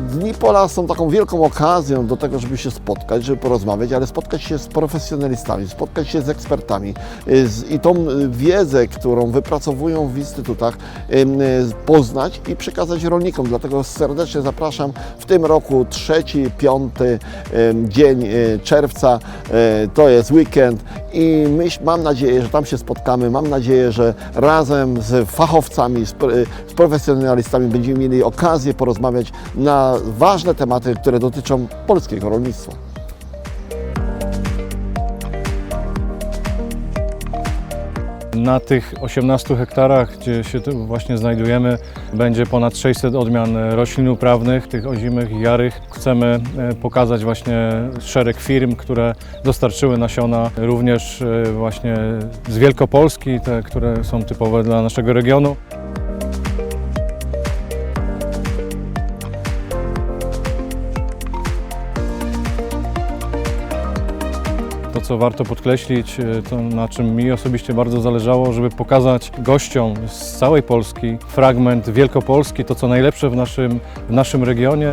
Dni Pola są taką wielką okazją do tego, żeby się spotkać, żeby porozmawiać, ale spotkać się z profesjonalistami, spotkać się z ekspertami y, z, i tą y, wiedzę, którą wypracowują w instytutach, y, poznać i przekazać rolnikom. Dlatego serdecznie zapraszam w tym roku trzeci, piąty dzień czerwca, to jest weekend i myśl, mam nadzieję, że tam się spotkamy, mam nadzieję, że razem z fachowcami, z, z profesjonalistami będziemy mieli okazję porozmawiać na ważne tematy, które dotyczą polskiego rolnictwa. Na tych 18 hektarach, gdzie się właśnie znajdujemy, będzie ponad 600 odmian roślin uprawnych, tych ozimych i jarych. Chcemy e, pokazać właśnie szereg firm, które dostarczyły nasiona również e, właśnie z Wielkopolski, te, które są typowe dla naszego regionu. Co warto podkreślić, e, to na czym mi osobiście bardzo zależało, żeby pokazać gościom z całej Polski fragment Wielkopolski, to co najlepsze w naszym, w naszym regionie.